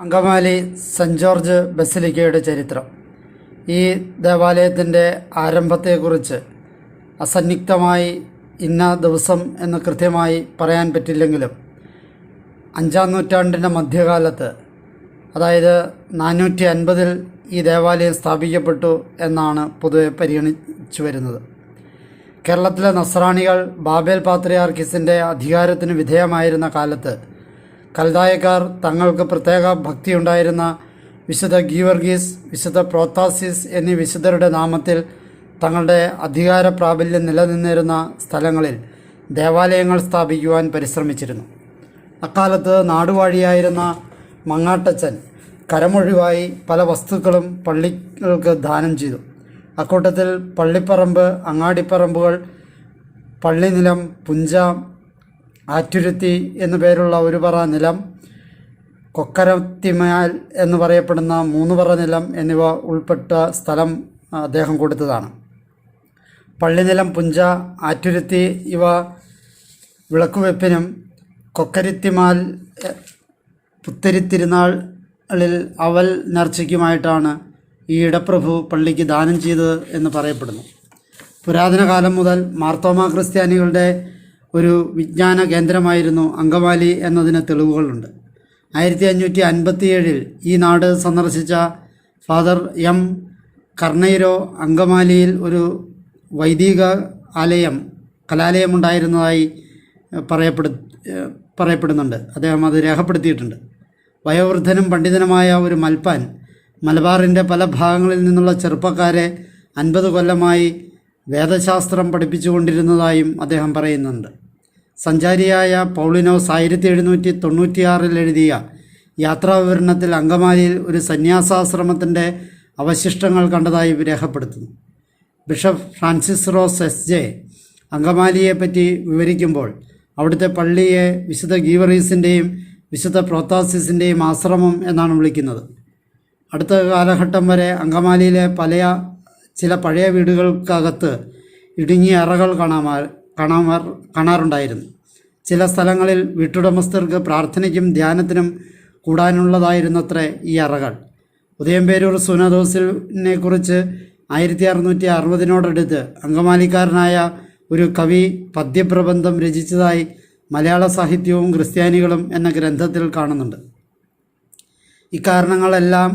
Angamaly saint George ബസിലിക്കയുടെ ചരിത്രം. ഈ ദേവാലയത്തിന്റെ ആരംഭത്തെക്കുറിച്ച് അസന്നിഗ്ധമായി ഇന്ന ദിവസം എന്ന് കൃത്യമായി പറയാൻ പറ്റില്ലെങ്കിലും അഞ്ചാം നൂറ്റാണ്ടിന്റെ മധ്യകാലത്ത് അതായത് നാനൂറ്റി അൻപതിൽ ഈ ദേവാലയം സ്ഥാപിക്കപ്പെട്ടു എന്നാണ് പൊതുവെ പരിഗണിച്ചു വരുന്നത്. കേരളത്തിലെ നസ്രാണികൾ ബാബേൽ പാത്രിയാർക്കിസിന്റെ അധികാരത്തിന് വിധേയമായിരുന്ന കാലത്ത് കൽദായക്കാർ തങ്ങൾക്ക് പ്രത്യേക ഭക്തിയുണ്ടായിരുന്ന വിശുദ്ധ ഗീവർഗീസ് വിശുദ്ധ പ്രോത്താസിസ് എന്നീ വിശുദ്ധരുടെ നാമത്തിൽ തങ്ങളുടെ അധികാര പ്രാബല്യം നിലനിന്നിരുന്ന സ്ഥലങ്ങളിൽ ദേവാലയങ്ങൾ സ്ഥാപിക്കുവാൻ പരിശ്രമിച്ചിരുന്നു. അക്കാലത്ത് നാടുവാഴിയായിരുന്ന മങ്ങാട്ടച്ചൻ കരമൊഴിവായി പല വസ്തുക്കളും പള്ളികൾക്ക് ദാനം ചെയ്തു. അക്കൂട്ടത്തിൽ പള്ളിപ്പറമ്പ് അങ്ങാടിപ്പറമ്പുകൾ പള്ളിനിലം പുഞ്ച ആറ്റുരുത്തി എന്നു പേരുള്ള ഒരു പറ നിലം കൊക്കരത്തിമയാൽ എന്ന് പറയപ്പെടുന്ന മൂന്ന് പറ നിലം എന്നിവ ഉൾപ്പെട്ട സ്ഥലം അദ്ദേഹം കൊടുത്തതാണ്. പള്ളിനിലം പുഞ്ച ആറ്റുരുത്തി ഇവ വിളക്കുവെപ്പിനും കൊക്കരിത്തിമാൽ പുത്തരിത്തിരുന്നാളിൽ അവൽ നേർച്ചയ്ക്കുമായിട്ടാണ് ഈ ഇടപ്രഭു പള്ളിക്ക് ദാനം ചെയ്തത് എന്ന് പറയപ്പെടുന്നു. പുരാതന കാലം മുതൽ മാർത്തോമ ക്രിസ്ത്യാനികളുടെ ഒരു വിജ്ഞാന കേന്ദ്രമായിരുന്നു അങ്കമാലി എന്നതിന് തെളിവുകളുണ്ട്. ആയിരത്തി അഞ്ഞൂറ്റി അൻപത്തിയേഴിൽ ഈ നാട് സന്ദർശിച്ച ഫാദർ എം. കർണൈരോ അങ്കമാലിയിൽ ഒരു വൈദിക ആലയം കലാലയമുണ്ടായിരുന്നതായി പറയപ്പെടു പറയപ്പെടുന്നുണ്ട്. അദ്ദേഹം അത് രേഖപ്പെടുത്തിയിട്ടുണ്ട്. വയോവൃദ്ധനും പണ്ഡിതനുമായ ഒരു മൽപ്പാൻ മലബാറിന്റെ പല ഭാഗങ്ങളിൽ നിന്നുള്ള ചെറുപ്പക്കാരെ അൻപത് കൊല്ലമായി വേദശാസ്ത്രം പഠിപ്പിച്ചുകൊണ്ടിരുന്നതായും അദ്ദേഹം പറയുന്നുണ്ട്. സഞ്ചാരിയായ പൗളിനോസ് ആയിരത്തി എഴുന്നൂറ്റി തൊണ്ണൂറ്റിയാറിൽ എഴുതിയ യാത്രാവിവരണത്തിൽ അങ്കമാലിയിൽ ഒരു സന്യാസാശ്രമത്തിന്റെ അവശിഷ്ടങ്ങൾ കണ്ടതായി രേഖപ്പെടുത്തുന്നു. Bishop Francis Ros S J അങ്കമാലിയെപ്പറ്റി വിവരിക്കുമ്പോൾ അവിടുത്തെ പള്ളിയെ വിശുദ്ധ ഗീവറീസിന്റെയും വിശുദ്ധ പ്രോത്താസിസിന്റെയും ആശ്രമം എന്നാണ് വിളിക്കുന്നത്. അടുത്ത കാലഘട്ടം വരെ അങ്കമാലിയിലെ പല ചില പഴയ വീടുകൾക്കകത്ത് ഇടുങ്ങിയ അറകൾ കാണാമാ കാണാമാർ കാണാറുണ്ടായിരുന്നു. ചില സ്ഥലങ്ങളിൽ വീട്ടുടമസ്ഥർക്ക് പ്രാർത്ഥനയ്ക്കും ധ്യാനത്തിനും കൂടാനുള്ളതായിരുന്നത്രേ ഈ അറകൾ. ഉദയംപേരൂർ സുനദോസിനെ കുറിച്ച് ആയിരത്തി അറുന്നൂറ്റി അറുപതിനോടടുത്ത് അങ്കമാലിക്കാരനായ ഒരു കവി പദ്യപ്രബന്ധം രചിച്ചതായി മലയാള സാഹിത്യവും ക്രിസ്ത്യാനികളും എന്ന ഗ്രന്ഥത്തിൽ കാണുന്നുണ്ട്. ഇക്കാരണങ്ങളെല്ലാം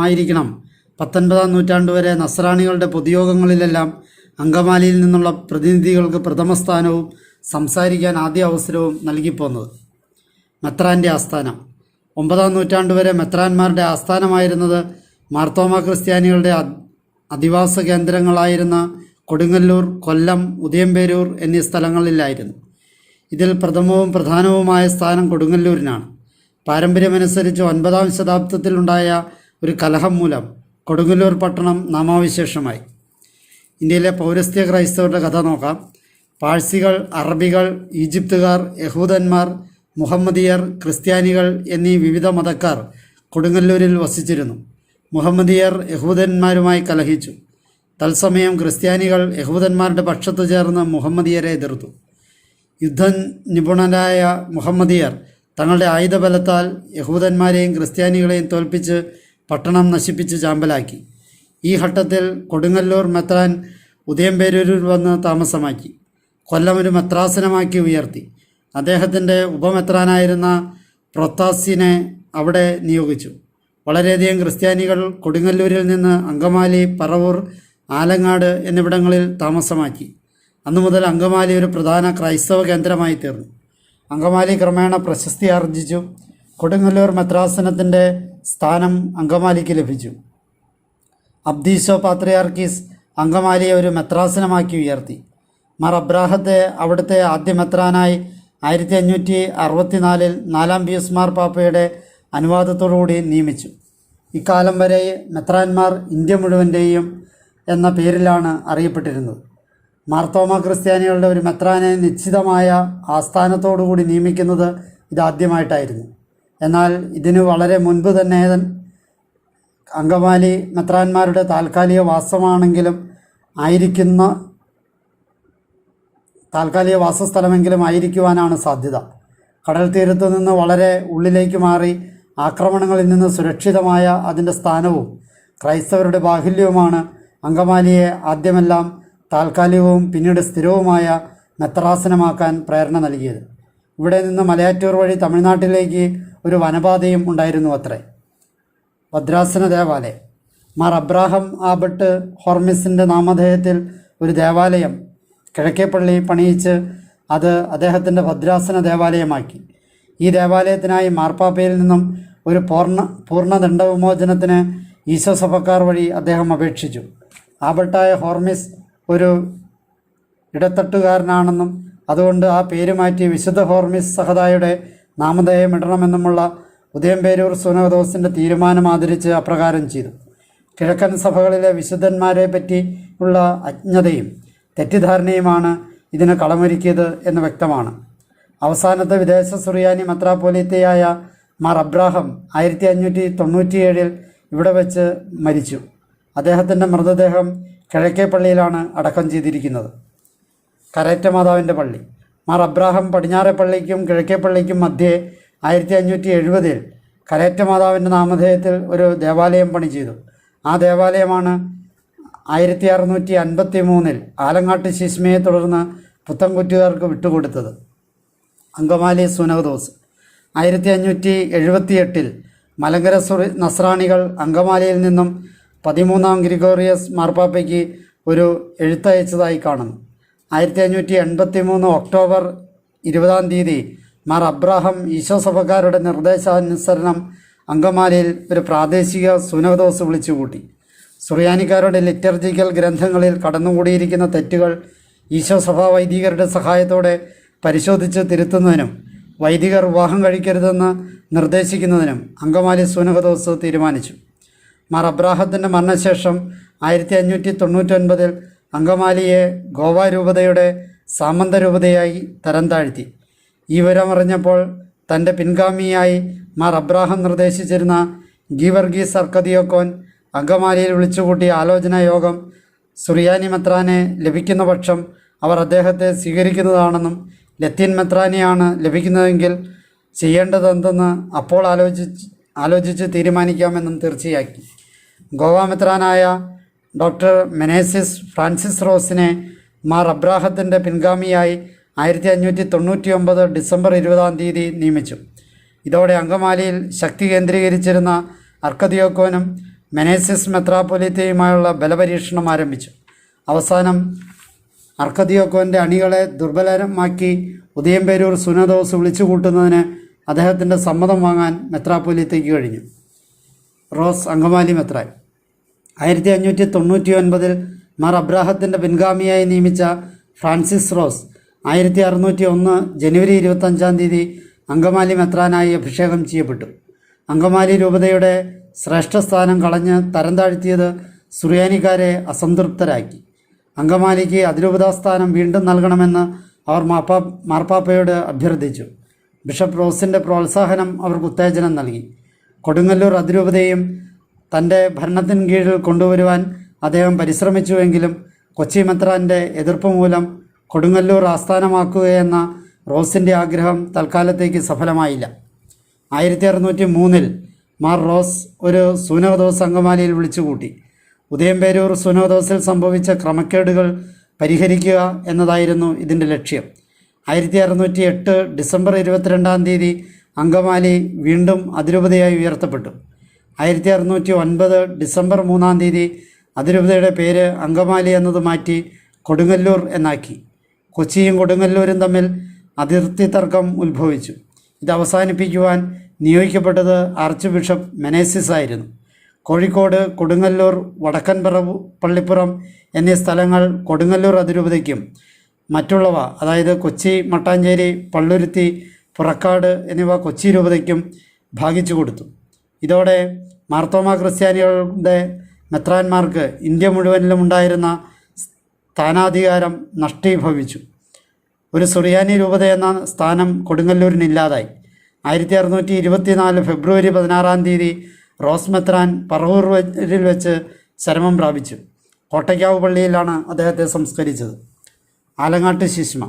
ആയിരിക്കണം പത്തൊൻപതാം നൂറ്റാണ്ട് വരെ നസ്രാണികളുടെ പൊതുയോഗങ്ങളിലെല്ലാം അങ്കമാലിയിൽ നിന്നുള്ള പ്രതിനിധികൾക്ക് പ്രഥമ സ്ഥാനവും സംസാരിക്കാൻ ആദ്യ അവസരവും നൽകിപ്പോന്നത്. മെത്രാന്റെ ആസ്ഥാനം. ഒമ്പതാം നൂറ്റാണ്ട് വരെ മെത്രാന്മാരുടെ ആസ്ഥാനമായിരുന്നത് മാർത്തോമ ക്രിസ്ത്യാനികളുടെ അധിവാസ കേന്ദ്രങ്ങളായിരുന്ന കൊടുങ്ങല്ലൂർ കൊല്ലം ഉദയംപേരൂർ എന്നീ സ്ഥലങ്ങളിലായിരുന്നു. ഇതിൽ പ്രഥമവും പ്രധാനവുമായ സ്ഥാനം കൊടുങ്ങല്ലൂരിനാണ്. പാരമ്പര്യമനുസരിച്ച് ഒൻപതാം ശതാബ്ദത്തിലുണ്ടായ ഒരു കലഹം മൂലം കൊടുങ്ങല്ലൂർ പട്ടണം നാമാവിശേഷമായി. ഇന്ത്യയിലെ പൗരസ്ത്യ ക്രൈസ്തവരുടെ കഥ നോക്കാം. പാഴ്സികൾ അറബികൾ ഈജിപ്തുകാർ യഹൂദന്മാർ മുഹമ്മദിയർ ക്രിസ്ത്യാനികൾ എന്നീ വിവിധ മതക്കാർ കൊടുങ്ങല്ലൂരിൽ വസിച്ചിരുന്നു. മുഹമ്മദിയർ യഹൂദന്മാരുമായി കലഹിച്ചു. തത്സമയം ക്രിസ്ത്യാനികൾ യഹൂദന്മാരുടെ പക്ഷത്തു ചേർന്ന് മുഹമ്മദിയരെ എതിർത്തു. യുദ്ധ നിപുണരായ മുഹമ്മദിയർ തങ്ങളുടെ ആയുധബലത്താൽ യഹൂദന്മാരെയും ക്രിസ്ത്യാനികളെയും തോൽപ്പിച്ച് പട്ടണം നശിപ്പിച്ച് ചാമ്പലാക്കി. ഈ ഘട്ടത്തിൽ കൊടുങ്ങല്ലൂർ മെത്രാൻ ഉദയംപേരൂരിൽ വന്ന് താമസമാക്കി. കൊല്ലം ഒരു മെത്രാസനമാക്കി ഉയർത്തി. അദ്ദേഹത്തിന്റെ ഉപമെത്രാനായിരുന്ന പ്രൊത്താസിനെ അവിടെ നിയോഗിച്ചു. വളരെയധികം ക്രിസ്ത്യാനികൾ കൊടുങ്ങല്ലൂരിൽ നിന്ന് അങ്കമാലി പറവൂർ ആലങ്ങാട് എന്നിവിടങ്ങളിൽ താമസമാക്കി. അന്നു മുതൽ അങ്കമാലി ഒരു പ്രധാന ക്രൈസ്തവ കേന്ദ്രമായി തീർന്നു. അങ്കമാലി ക്രമേണ പ്രശസ്തി ആർജിച്ചു. കൊടുങ്ങല്ലൂർ മെത്രാസനത്തിന്റെ സ്ഥാനം അങ്കമാലിക്ക് ലഭിച്ചു. അബ്ദീസോ പാത്രിയാർക്കീസ് അങ്കമാലിയെ ഒരു മെത്രാസനമാക്കി ഉയർത്തി. മാർ അബ്രാഹത്തെ അവിടുത്തെ ആദ്യ മെത്രാനായി ആയിരത്തി അഞ്ഞൂറ്റി അറുപത്തിനാലിൽ നാലാം പിയൂസ് മാർ പാപ്പയുടെ അനുവാദത്തോടുകൂടി നിയമിച്ചു. ഇക്കാലം വരെ മെത്രാൻമാർ ഇന്ത്യ മുഴുവന്റെയും എന്ന പേരിലാണ് അറിയപ്പെട്ടിരുന്നത്. മാർത്തോമ ക്രിസ്ത്യാനികളുടെ ഒരു മെത്രാനെ നിശ്ചിതമായ ആസ്ഥാനത്തോടുകൂടി നിയമിക്കുന്നത് ഇതാദ്യമായിട്ടായിരുന്നു. എന്നാൽ ഇതിനു വളരെ മുൻപ് തന്നെ അങ്കമാലി മെത്രാന്മാരുടെ താൽക്കാലിക വാസമാണെങ്കിലും ആയിരിക്കുന്ന താൽക്കാലിക വാസസ്ഥലമെങ്കിലും ആയിരിക്കുവാനാണ് സാധ്യത. കടൽ തീരത്തു നിന്ന് വളരെ ഉള്ളിലേക്ക് മാറി ആക്രമണങ്ങളിൽ നിന്ന് സുരക്ഷിതമായ അതിന്റെ സ്ഥാനവും ക്രൈസ്തവരുടെ ബാഹുല്യവുമാണ് അങ്കമാലിയെ ആദ്യമെല്ലാം താൽക്കാലികവും പിന്നീട് സ്ഥിരവുമായ മെത്രാസനമാക്കാൻ പ്രേരണ നൽകിയത്. ഇവിടെ നിന്ന് മലയാറ്റൂർ വഴി തമിഴ്നാട്ടിലേക്ക് ഒരു വനപാതയും ഉണ്ടായിരുന്നു അത്രേ. ഭദ്രാസന ദേവാലയം. മാർ അബ്രാഹം ആബട്ട് ഹോർമിസിന്റെ നാമധേയത്തിൽ ഒരു ദേവാലയം കിഴക്കേപ്പള്ളി പണിയിച്ച് അത് അദ്ദേഹത്തിന്റെ ഭദ്രാസന ദേവാലയമാക്കി. ഈ ദേവാലയത്തിനായി മാർപ്പാപ്പയിൽ നിന്നും ഒരു പൂർണ പൂർണ ദണ്ഡവിമോചനത്തിന് ഈശോ സഭക്കാർ വഴി അദ്ദേഹം അപേക്ഷിച്ചു. ആബട്ടായ ഹോർമിസ് ഒരു ഇടത്തട്ടുകാരനാണെന്നും അതുകൊണ്ട് ആ പേര് മാറ്റി വിശുദ്ധ ഹോർമിസ് സഹദായുടെ നാമധേയം ഇടണമെന്നുമുള്ള ഉദയംപേരൂർ സുനോദോസിന്റെ തീരുമാനം ആദരിച്ച് അപ്രകാരം ചെയ്തു. കിഴക്കൻ സഭകളിലെ വിശുദ്ധന്മാരെ പറ്റി ഉള്ള അജ്ഞതയും തെറ്റിദ്ധാരണയുമാണ് ഇതിന് കളമൊരുക്കിയത് എന്ന് വ്യക്തമാണ്. അവസാനത്തെ വിദേശ സുറിയാനി മത്രാപോലീത്തയായ മാർ അബ്രാഹം ആയിരത്തി അഞ്ഞൂറ്റി തൊണ്ണൂറ്റിയേഴിൽ ഇവിടെ വെച്ച് മരിച്ചു. അദ്ദേഹത്തിന്റെ മൃതദേഹം കിഴക്കേ പള്ളിയിലാണ് അടക്കം ചെയ്തിരിക്കുന്നത്. കരേറ്റ മാതാവിന്റെ പള്ളി. മാർ അബ്രാഹം പടിഞ്ഞാറെ കിഴക്കേപ്പള്ളിക്കും കിഴക്കേ പള്ളിക്കും മധ്യേ ആയിരത്തി അഞ്ഞൂറ്റി എഴുപതിൽ കരേറ്റ മാതാവിന്റെ നാമധേയത്തിൽ ഒരു ദേവാലയം പണി ചെയ്തു. ആ ദേവാലയമാണ് ആയിരത്തി അറുന്നൂറ്റി അൻപത്തി മൂന്നിൽ ആലങ്ങാട്ട് ശിശ്മയെ തുടർന്ന് പുത്തൻകുറ്റുകാർക്ക് വിട്ടുകൊടുത്തത്. അങ്കമാലി സുനഹദോസ്. ആയിരത്തി അഞ്ഞൂറ്റി എഴുപത്തി എട്ടിൽ മലങ്കര സുറി നസ്രാണികൾ അങ്കമാലിയിൽ നിന്നും പതിമൂന്നാം ഗ്രിഗോറിയസ് മാർപ്പാപ്പയ്ക്ക് ഒരു എഴുത്തയച്ചതായി കാണുന്നു. ആയിരത്തി അഞ്ഞൂറ്റി എൺപത്തി മൂന്ന് ഒക്ടോബർ ഇരുപതാം തീയതി മാർ അബ്രാഹം ഈശോ സഭക്കാരുടെ നിർദ്ദേശാനുസരണം അങ്കമാലിയിൽ ഒരു പ്രാദേശിക സുനഹദോസ് വിളിച്ചുകൂട്ടി. സുറിയാനിക്കാരുടെ ലിറ്റർജിക്കൽ ഗ്രന്ഥങ്ങളിൽ കടന്നുകൂടിയിരിക്കുന്ന തെറ്റുകൾ ഈശോ സഭാ വൈദികരുടെ സഹായത്തോടെ പരിശോധിച്ച് തിരുത്തുന്നതിനും വൈദികർ വിവാഹം കഴിക്കരുതെന്ന് നിർദ്ദേശിക്കുന്നതിനും അങ്കമാലി സുനഹദോസ് തീരുമാനിച്ചു. മാർ അബ്രാഹത്തിന്റെ മരണശേഷം ആയിരത്തി അഞ്ഞൂറ്റി തൊണ്ണൂറ്റൊൻപതിൽ അങ്കമാലിയെ ഗോവ രൂപതയുടെ സാമന്ത രൂപതയായി തരം താഴ്ത്തി. ഈ വിവരമറിഞ്ഞപ്പോൾ തന്റെ പിൻഗാമിയായി മാർ അബ്രാഹം നിർദ്ദേശിച്ചിരുന്ന ഗീവർഗീസ് സർക്കദിയോക്കോൻ അങ്കമാലിയിൽ വിളിച്ചുകൂട്ടിയ ആലോചനാ യോഗം സുറിയാനി മെത്രാനെ ലഭിക്കുന്ന പക്ഷം അവർ അദ്ദേഹത്തെ സ്വീകരിക്കുന്നതാണെന്നും ലത്തീൻ മെത്രാനെയാണ് ലഭിക്കുന്നതെങ്കിൽ ചെയ്യേണ്ടതെന്തെന്ന് അപ്പോൾ ആലോചിച്ച് ആലോചിച്ച് തീരുമാനിക്കാമെന്നും തീർച്ചയാക്കി. ഗോവ മെത്രാനായ ഡോക്ടർ മെനേസിസ് ഫ്രാൻസിസ് റോസിനെ മാർ അബ്രാഹത്തിന്റെ പിൻഗാമിയായി ആയിരത്തി അഞ്ഞൂറ്റി തൊണ്ണൂറ്റി ഒമ്പത് ഡിസംബർ ഇരുപതാം തീയതി നിയമിച്ചു. ഇതോടെ അങ്കമാലിയിൽ ശക്തി കേന്ദ്രീകരിച്ചിരുന്ന അർക്കദിയോക്കോനും മെനേസിസ് മെത്രാപ്പൊലിത്തയുമായുള്ള ബലപരീക്ഷണം ആരംഭിച്ചു. അവസാനം അർക്കദിയോക്കോന്റെ അണികളെ ദുർബലമാക്കി ഉദയംപേരൂർ സുനദോസ് വിളിച്ചു കൂട്ടുന്നതിന് അദ്ദേഹത്തിന്റെ സമ്മതം വാങ്ങാൻ മെത്രാപ്പൊലിത്തയ്ക്ക് കഴിഞ്ഞു. റോസ് അങ്കമാലി മെത്രാൻ. ആയിരത്തി അഞ്ഞൂറ്റി തൊണ്ണൂറ്റി ഒൻപതിൽ മാർ അബ്രാഹത്തിന്റെ പിൻഗാമിയായി നിയമിച്ച ഫ്രാൻസിസ് റോസ് ആയിരത്തി അറുന്നൂറ്റി ഒന്ന് ജനുവരി ഇരുപത്തഞ്ചാം തീയതി അങ്കമാലി മെത്രാനായി അഭിഷേകം ചെയ്യപ്പെട്ടു. അങ്കമാലി രൂപതയുടെ ശ്രേഷ്ഠ സ്ഥാനം കളഞ്ഞ് തരം താഴ്ത്തിയത് സുറിയാനിക്കാരെ അസംതൃപ്തരാക്കി. അങ്കമാലിക്ക് അതിരൂപതാസ്ഥാനം വീണ്ടും നൽകണമെന്ന് അവർ മാപ്പാ മാർപ്പാപ്പയോട് അഭ്യർത്ഥിച്ചു. ബിഷപ്പ് റോസിന്റെ പ്രോത്സാഹനം അവർക്ക് ഉത്തേജനം നൽകി. കൊടുങ്ങല്ലൂർ അതിരൂപതയും തന്റെ ഭരണത്തിന് കീഴിൽ കൊണ്ടുവരുവാൻ അദ്ദേഹം പരിശ്രമിച്ചുവെങ്കിലും കൊച്ചി മെത്രാന്റെ എതിർപ്പ് മൂലം കൊടുങ്ങല്ലൂർ ആസ്ഥാനമാക്കുകയെന്ന റോസിന്റെ ആഗ്രഹം തൽക്കാലത്തേക്ക് സഫലമായില്ല. ആയിരത്തി അറുന്നൂറ്റി മൂന്നിൽ മാർ റോസ് ഒരു സുനോദോസ് അങ്കമാലിയിൽ വിളിച്ചുകൂട്ടി. ഉദയംപേരൂർ സുനോദോസിൽ സംഭവിച്ച ക്രമക്കേടുകൾ പരിഹരിക്കുക എന്നതായിരുന്നു ഇതിന്റെ ലക്ഷ്യം. ആയിരത്തി അറുന്നൂറ്റി എട്ട് ഡിസംബർ ഇരുപത്തിരണ്ടാം തീയതി അങ്കമാലി വീണ്ടും അതിരൂപതയായി ഉയർത്തപ്പെട്ടു. ആയിരത്തി അറുന്നൂറ്റി ഒൻപത് ഡിസംബർ മൂന്നാം തീയതി അതിരൂപതയുടെ പേര് അങ്കമാലി എന്നത് മാറ്റി കൊടുങ്ങല്ലൂർ എന്നാക്കി. കൊച്ചിയും കൊടുങ്ങല്ലൂരും തമ്മിൽ അതിർത്തി തർക്കം ഉത്ഭവിച്ചു. ഇത് അവസാനിപ്പിക്കുവാൻ നിയോഗിക്കപ്പെട്ടത് ആർച്ച് ബിഷപ്പ് മെനേസിസ് ആയിരുന്നു. കോഴിക്കോട് കൊടുങ്ങല്ലൂർ വടക്കൻപറവ് പള്ളിപ്പുറം എന്നീ സ്ഥലങ്ങൾ കൊടുങ്ങല്ലൂർ അതിരൂപതയ്ക്കും മറ്റുള്ളവ അതായത് കൊച്ചി മട്ടാഞ്ചേരി പള്ളുരുത്തി പുറക്കാട് എന്നിവ കൊച്ചി രൂപതയ്ക്കും ഭാഗിച്ചു കൊടുത്തു. ഇതോടെ മാർത്തോമ ക്രിസ്ത്യാനികളുടെ മെത്രാന്മാർക്ക് ഇന്ത്യ മുഴുവനിലും ഉണ്ടായിരുന്ന സ്ഥാനാധികാരം നഷ്ടീഭവിച്ചു. ഒരു സുറിയാനി രൂപത എന്ന സ്ഥാനം കൊടുങ്ങല്ലൂരിനില്ലാതായി. ആയിരത്തി അറുന്നൂറ്റി ഇരുപത്തിനാല് ഫെബ്രുവരി പതിനാറാം തീയതി റോസ് മെത്രാൻ പറവൂരിൽ വെച്ച് ശരമം പ്രാപിച്ചു. കോട്ടയ്ക്കാവ് പള്ളിയിലാണ് അദ്ദേഹത്തെ സംസ്കരിച്ചത്. ആലങ്ങാട്ട് ശിശ്മ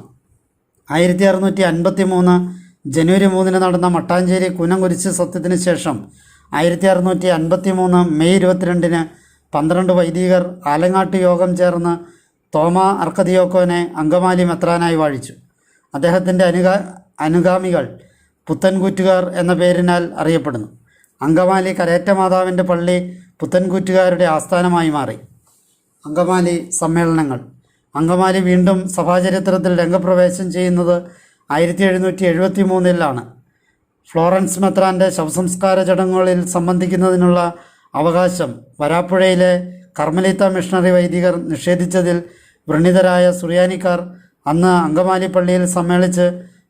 ആയിരത്തി അറുന്നൂറ്റി അൻപത്തി മൂന്ന് ജനുവരി മൂന്നിന് നടന്ന മട്ടാഞ്ചേരി കുനംകുരിശ് സത്യത്തിന് ശേഷം ആയിരത്തി അറുന്നൂറ്റി അൻപത്തി മൂന്ന് മെയ് ഇരുപത്തിരണ്ടിന് പന്ത്രണ്ട് വൈദികർ ആലങ്ങാട്ട് യോഗം ചേർന്ന് തോമ അർക്കദിയോക്കോനെ അങ്കമാലി മെത്രാനായി വാഴിച്ചു. അദ്ദേഹത്തിന്റെ അനുഗാ അനുഗാമികൾ പുത്തൻകൂറ്റുകാർ എന്ന പേരിനാൽ അറിയപ്പെടുന്നു. അങ്കമാലി കരേറ്റ മാതാവിന്റെ പള്ളി പുത്തൻകൂറ്റുകാരുടെ ആസ്ഥാനമായി മാറി. അങ്കമാലി സമ്മേളനങ്ങൾ. അങ്കമാലി വീണ്ടും സഭാചരിത്രത്തിൽ രംഗപ്രവേശം ചെയ്യുന്നത് ആയിരത്തി എഴുന്നൂറ്റി എഴുപത്തി മൂന്നിലാണ് ഫ്ലോറൻസ് മെത്രാന്റെ ശവസംസ്കാര ചടങ്ങുകളിൽ സംബന്ധിക്കുന്നതിനുള്ള അവകാശം വരാപ്പുഴയിലെ കർമ്മലിത്ത മിഷണറി വൈദികർ നിഷേധിച്ചതിൽ വൃണിതരായ സുറിയാനിക്കാർ അന്ന് അങ്കമാലി പള്ളിയിൽ സമ്മേളിച്ച്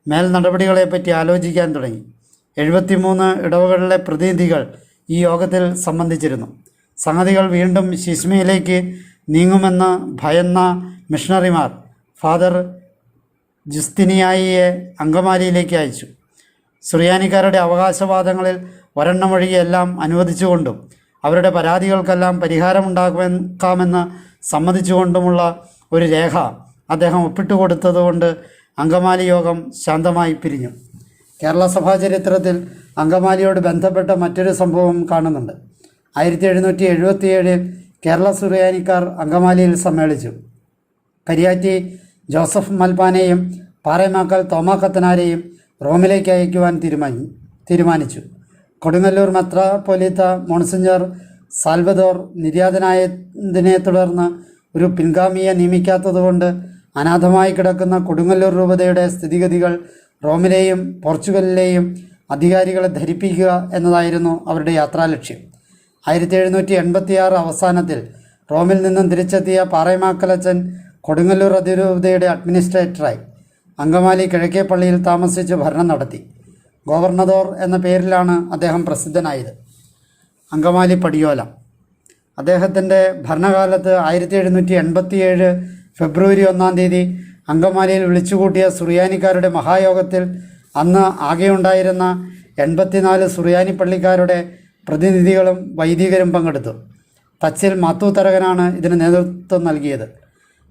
മേൽ നടപടികളെപ്പറ്റി ആലോചിക്കാൻ തുടങ്ങി. എഴുപത്തിമൂന്ന് ഇടവകളിലെ പ്രതിനിധികൾ ഈ യോഗത്തിൽ സംബന്ധിച്ചിരുന്നു. സംഗതികൾ വീണ്ടും ശിശ്മയിലേക്ക് നീങ്ങുമെന്ന് ഭയന്ന മിഷണറിമാർ ഫാദർ ജുസ്തിനിയായിയെ അങ്കമാലിയിലേക്ക് അയച്ചു. സുറിയാനിക്കാരുടെ അവകാശവാദങ്ങളിൽ ഒരെണ്ണം വഴിയെല്ലാം അനുവദിച്ചുകൊണ്ടും അവരുടെ പരാതികൾക്കെല്ലാം പരിഹാരമുണ്ടാക്കാമെന്ന് സമ്മതിച്ചുകൊണ്ടുമുള്ള ഒരു രേഖ അദ്ദേഹം ഒപ്പിട്ടുകൊടുത്തതുകൊണ്ട് അങ്കമാലി യോഗം ശാന്തമായി പിരിഞ്ഞു. കേരള സഭാ ചരിത്രത്തിൽ അങ്കമാലിയോട് ബന്ധപ്പെട്ട മറ്റൊരു സംഭവം കാണുന്നുണ്ട്. ആയിരത്തി എഴുന്നൂറ്റി എഴുപത്തിയേഴിൽ കേരള സുറിയാനിക്കാർ അങ്കമാലിയിൽ സമ്മേളിച്ചു. കരിയാറ്റി ജോസഫ് മൽപ്പാനെയും പാറേമാക്കൽ തോമാക്കത്തനാരെയും റോമിലേക്ക് അയക്കുവാൻ തീരുമാനി തീരുമാനിച്ചു. കൊടുങ്ങല്ലൂർ മെത്രാപ്പൊലീത്ത മോൺസിഞ്ഞർ സാൽവദോർ നിര്യാതനായതിനെ തുടർന്ന് ഒരു പിൻഗാമിയെ നിയമിക്കാത്തതുകൊണ്ട് അനാഥമായി കിടക്കുന്ന കൊടുങ്ങല്ലൂർ രൂപതയുടെ സ്ഥിതിഗതികൾ റോമിലെയും പോർച്ചുഗലിലെയും അധികാരികളെ ധരിപ്പിക്കുക എന്നതായിരുന്നു അവരുടെ യാത്രാലക്ഷ്യം. ആയിരത്തി എഴുന്നൂറ്റി എൺപത്തിയാറ് അവസാനത്തിൽ റോമിൽ നിന്നും തിരിച്ചെത്തിയ പാറയമാക്കലച്ചൻ കൊടുങ്ങല്ലൂർ അതിരൂപതയുടെ അഡ്മിനിസ്ട്രേറ്ററായി. അങ്കമാലി കിഴക്കേപ്പള്ളിയിൽ താമസിച്ച് ഭരണം നടത്തി. ഗവർണദോർ എന്ന പേരിലാണ് അദ്ദേഹം പ്രസിദ്ധനായത്. അങ്കമാലി പടിയോല. അദ്ദേഹത്തിന്റെ ഭരണകാലത്ത് ആയിരത്തി എഴുന്നൂറ്റി എൺപത്തിയേഴ് ഫെബ്രുവരി ഒന്നാം തീയതി അങ്കമാലിയിൽ വിളിച്ചുകൂട്ടിയ സുറിയാനിക്കാരുടെ മഹായോഗത്തിൽ അന്ന് ആകെയുണ്ടായിരുന്ന എൺപത്തിനാല് സുറിയാനി പള്ളിക്കാരുടെ പ്രതിനിധികളും വൈദികരും പങ്കെടുത്തു. തച്ചിൽ മാത്തു തരകനാണ് ഇതിന് നേതൃത്വം നൽകിയത്.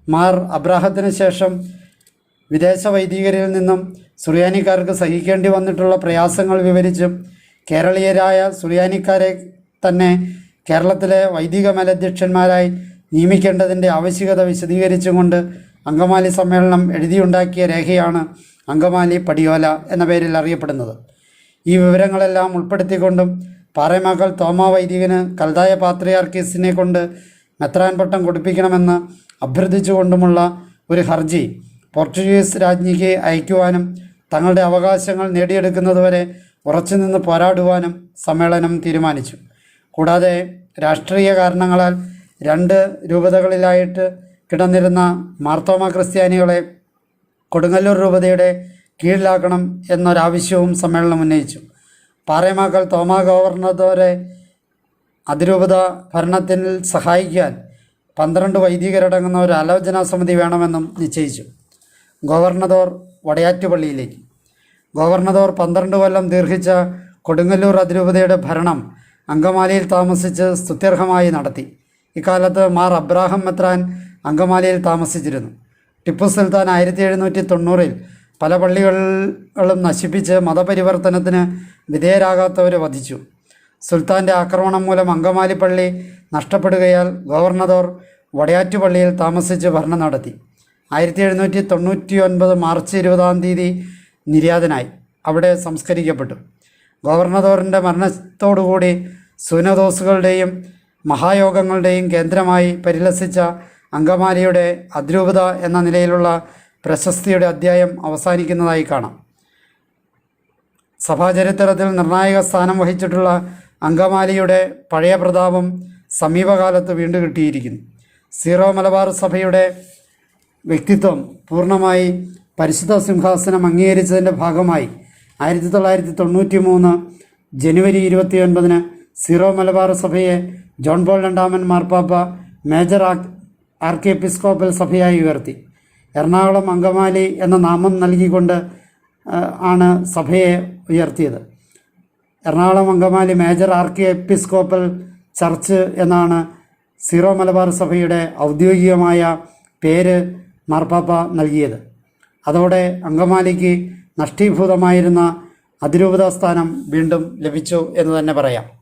മാർ അബ്രാഹത്തിന് ശേഷം വിദേശ വൈദികരിൽ നിന്നും സുറിയാനിക്കാർക്ക് സഹിക്കേണ്ടി വന്നിട്ടുള്ള പ്രയാസങ്ങൾ വിവരിച്ചും കേരളീയരായ സുറിയാനിക്കാരെ തന്നെ കേരളത്തിലെ വൈദിക മേലധ്യക്ഷന്മാരായി നിയമിക്കേണ്ടതിന്റെ ആവശ്യകത വിശദീകരിച്ചും കൊണ്ട് അങ്കമാലി സമ്മേളനം എഴുതിയുണ്ടാക്കിയ രേഖയാണ് അങ്കമാലി പടിയോല എന്ന പേരിൽ അറിയപ്പെടുന്നത്. ഈ വിവരങ്ങളെല്ലാം ഉൾപ്പെടുത്തിക്കൊണ്ടും പാറേമാക്കൾ തോമാ വൈദികന് കൽതായ പാത്രിയാർക്കീസിനെ കൊണ്ട് മെത്രാൻ പട്ടം കൊടുപ്പിക്കണമെന്ന് അഭ്യർത്ഥിച്ചുകൊണ്ടുമുള്ള ഒരു ഹർജി പോർച്ചുഗീസ് രാജ്ഞിക്ക് അയക്കുവാനും തങ്ങളുടെ അവകാശങ്ങൾ നേടിയെടുക്കുന്നതുവരെ ഉറച്ചുനിന്ന് പോരാടുവാനും സമ്മേളനം തീരുമാനിച്ചു. കൂടാതെ രാഷ്ട്രീയ കാരണങ്ങളാൽ രണ്ട് രൂപതകളിലായിട്ട് കിടന്നിരുന്ന മാർത്തോമ ക്രിസ്ത്യാനികളെ കൊടുങ്ങല്ലൂർ രൂപതയുടെ കീഴിലാക്കണം എന്നൊരാവശ്യവും സമ്മേളനം ഉന്നയിച്ചു. പാറേമാക്കൾ തോമ ഗവർണറോരെ അതിരൂപത ഭരണത്തിൽ സഹായിക്കാൻ പന്ത്രണ്ട് വൈദികരടങ്ങുന്ന ഒരു ആലോചനാ സമിതി വേണമെന്നും നിശ്ചയിച്ചു. ഗവർണദോർ വടയാറ്റുപള്ളിയിലേക്ക്. ഗവർണദോർ പന്ത്രണ്ട് കൊല്ലം ദീർഘിച്ച കൊടുങ്ങല്ലൂർ അതിരൂപതയുടെ ഭരണം അങ്കമാലിയിൽ താമസിച്ച് സ്തുത്യർഹമായി നടത്തി. ഇക്കാലത്ത് മാർ അബ്രാഹം മെത്രാൻ അങ്കമാലിയിൽ താമസിച്ചിരുന്നു. ടിപ്പു സുൽത്താൻ ആയിരത്തി എഴുന്നൂറ്റി തൊണ്ണൂറിൽ പല പള്ളികളും നശിപ്പിച്ച് മതപരിവർത്തനത്തിന് വിധേയരാകാത്തവരെ വധിച്ചു. സുൽത്താന്റെ ആക്രമണം മൂലം അങ്കമാലി പള്ളി നഷ്ടപ്പെടുകയാൽ ഗവർണദോർ വടയാറ്റുപള്ളിയിൽ താമസിച്ച് ഭരണം നടത്തി. ആയിരത്തി എഴുന്നൂറ്റി തൊണ്ണൂറ്റി ഒൻപത് മാർച്ച് ഇരുപതാം തീയതി നിര്യാതനായി. അവിടെ സംസ്കരിക്കപ്പെട്ടു. ഗവർണദോറിന്റെ മരണത്തോടുകൂടി സുനദോസുകളുടെയും മഹായോഗങ്ങളുടെയും കേന്ദ്രമായി പരിലസിച്ച അങ്കമാലിയുടെ അതിരൂപത എന്ന നിലയിലുള്ള പ്രശസ്തിയുടെ അധ്യായം അവസാനിക്കുന്നതായി കാണാം. സഭാചരിത്രത്തിൽ നിർണായക സ്ഥാനം വഹിച്ചിട്ടുള്ള അങ്കമാലിയുടെ പഴയ പ്രതാപം സമീപകാലത്ത് വീണ്ടും കിട്ടിയിരിക്കുന്നു. സീറോ മലബാർ സഭയുടെ വ്യക്തിത്വം പൂർണമായി പരിശുദ്ധ സിംഹാസനം അംഗീകരിച്ചതിന്റെ ഭാഗമായി ആയിരത്തി തൊള്ളായിരത്തി തൊണ്ണൂറ്റി മൂന്ന് ജനുവരി ഇരുപത്തി ഒൻപതിന് സിറോ മലബാർ സഭയെ ജോൺ ബോൾ രണ്ടാമൻ മാർപ്പാപ്പ മേജർ ആർക്കി എപ്പിസ്കോപ്പൽ സഭയായി ഉയർത്തി. എറണാകുളം അങ്കമാലി എന്ന നാമം നൽകിക്കൊണ്ട് ആണ് സഭയെ ഉയർത്തിയത്. Ernakulam Angamaly major archiepiscopal church എന്നാണ് സിറോ മലബാർ സഭയുടെ ഔദ്യോഗികമായ പേര് മാർപ്പാപ്പ നൽകിയത്. അതോടെ അങ്കമാലിക്ക് നഷ്ടീഭൂതമായിരുന്ന അതിരൂപതാ സ്ഥാനം വീണ്ടും ലഭിച്ചു എന്ന് തന്നെ പറയാം.